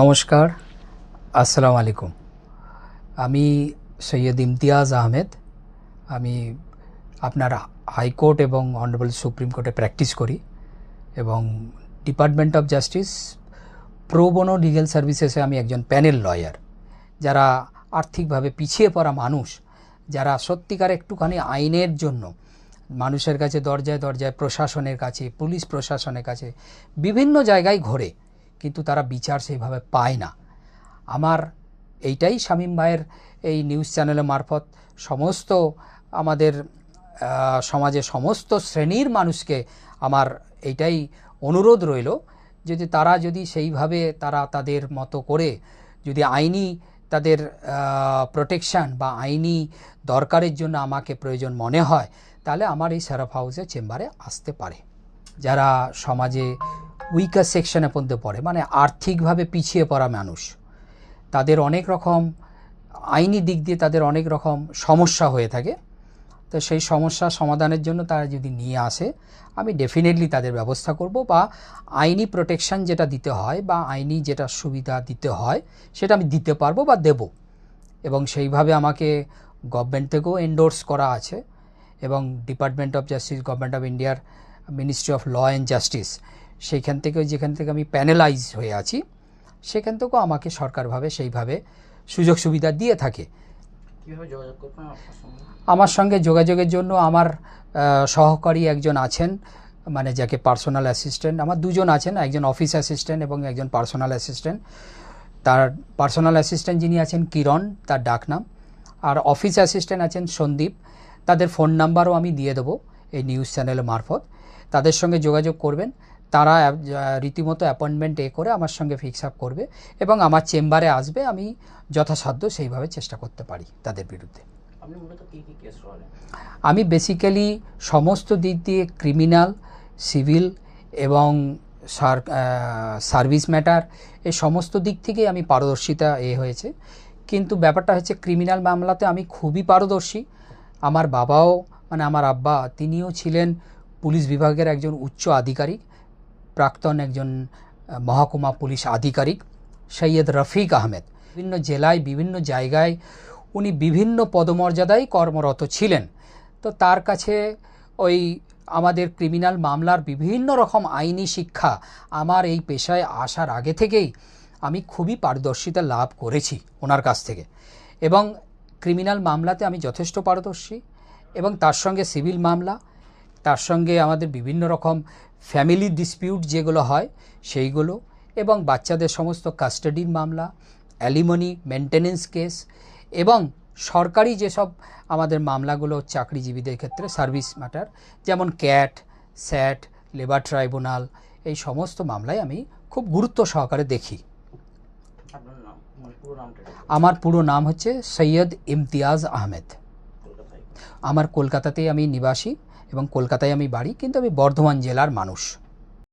নমস্কার, আসসালামু আলাইকুম। আমি সৈয়দ ইমতিয়াজ আহমেদ। আমি আপনার হাইকোর্ট এবং অনারেবল সুপ্রিম কোর্টে প্র্যাকটিস করি এবং department of justice pro bono legal সার্ভিসেসে আমি একজন প্যানেল লয়ার। যারা আর্থিকভাবে পিছিয়ে পড়া মানুষ, যারা সত্যিকার একটুখানি আইনের জন্য মানুষের কাছে দরজায় দরজায় প্রশাসনের কাছে, পুলিশ প্রশাসনের কাছে, বিভিন্ন জায়গায় ঘোরে কিন্তু তারা বিচার সেইভাবে পায় না। আমার এইটাই শামীম ভাইয়ের এই নিউজ চ্যানেলের মারফত সমস্ত আমাদের সমাজে সমস্ত শ্রেণির মানুষকে আমার এইটাই অনুরোধ রইল যদি তারা যদি সেইভাবে তারা তাদের মতো করে যদি আইনি তাদের প্রোটেকশন বা আইনি দরকারের জন্য আমাকে প্রয়োজন মনে হয়, তাহলে আমার এই সারাফ হাউসের চেম্বারে আসতে পারে। যারা সমাজে উইকার সেকশনে পড়তে পড়ে মানে আর্থিকভাবে পিছিয়ে পড়া মানুষ। তাদের অনেক রকম আইনি দিক দিয়ে তাদের অনেক রকম সমস্যা হয়ে থাকে। তো সেই সমস্যা সমাধানের জন্য তারা যদি নিয়ে আসে, আমি ডেফিনেটলি তাদের ব্যবস্থা করব বা আইনি প্রোটেকশন যেটা দিতে হয় বা আইনি যেটা সুবিধা দিতে হয়, সেটা আমি দিতে পারব বা দেব। এবং সেইভাবে আমাকে গভর্নমেন্ট থেকেও এন্ডোর্স করা আছে এবং department of justice government of ইন্ডিয়ার ministry of law and justice সেইখান থেকে যেখান থেকে আমি প্যানেলাইজ হয়ে আছি সেখান থেকেও আমাকে সরকারভাবে সেইভাবে সুযোগ সুবিধা দিয়ে থাকে। আমার সঙ্গে যোগাযোগের জন্য আমার সহকারী একজন আছেন মানে যাকে পার্সোনাল অ্যাসিস্ট্যান্ট আমার দুজন আছেন একজন অফিস অ্যাসিস্ট্যান্ট এবং একজন পার্সোনাল অ্যাসিস্ট্যান্ট। তার পার্সোনাল অ্যাসিস্ট্যান্ট যিনি আছেন কিরণ তার ডাকনাম আর অফিস অ্যাসিস্ট্যান্ট আছেন সন্দীপ। তাদের ফোন নাম্বারও আমি দিয়ে দেবো এই নিউজ চ্যানেলের মারফত। তাদের সঙ্গে যোগাযোগ করবেন। তারা রীতিমতো অ্যাপয়েন্টমেন্ট এ করে আমার সঙ্গে ফিক্স আপ করবে এবং আমার চেম্বারে আসবে আমি যথাসাধ্য সেইভাবে চেষ্টা করতে পারি তাদের বিরুদ্ধে। আমি বেসিক্যালি সমস্ত দিক দিয়ে ক্রিমিনাল সিভিল এবং সার্ভিস ম্যাটার এ সমস্ত দিক থেকেই আমি পারদর্শিতা এ হয়েছে। কিন্তু ব্যাপারটা হচ্ছে ক্রিমিনাল মামলাতে আমি খুবই পারদর্শী। আমার বাবাও মানে আমার আব্বা তিনিও ছিলেন পুলিশ বিভাগের একজন উচ্চ আধিকারিক। প্রাক্তন একজন মহকুমা পুলিশ আধিকারিক সৈয়দ রফিক আহমেদ। বিভিন্ন জেলায়, বিভিন্ন জায়গায় উনি বিভিন্ন পদমর্যাদায় কর্মরত ছিলেন। তো তার কাছে ওই আমাদের ক্রিমিনাল মামলার বিভিন্ন রকম আইনি শিক্ষা আমার এই পেশায় আসার আগে থেকেই আমি খুবই পারদর্শিতা লাভ করেছি ওনার কাছ থেকে। এবং ক্রিমিনাল মামলাতে আমি যথেষ্ট পারদর্শী এবং তার সঙ্গে সিভিল মামলা তার সঙ্গে আমাদের বিভিন্ন রকম ফ্যামিলি ডিসপিউট যেগুলো হয় সেইগুলো এবং বাচ্চাদের সমস্ত কাস্টাডির মামলা অ্যালিমনি মেনটেনেন্স কেস এবং সরকারি যেসব আমাদের মামলাগুলো চাকরিজীবীদের ক্ষেত্রে সার্ভিস ম্যাটার যেমন ক্যাট স্যাট লেবার ট্রাইব্যুনাল এই সমস্ত মামলায় আমি খুব গুরুত্ব সহকারে দেখি। মানে আমার পুরো নাম হচ্ছে সৈয়দ ইমতিয়াজ আহমেদ। আমার কলকাতাতেই আমি নিবাসী। এবং কলকাতায় আমি বাড়ি কিন্তু আমি বর্ধমান জেলার মানুষ।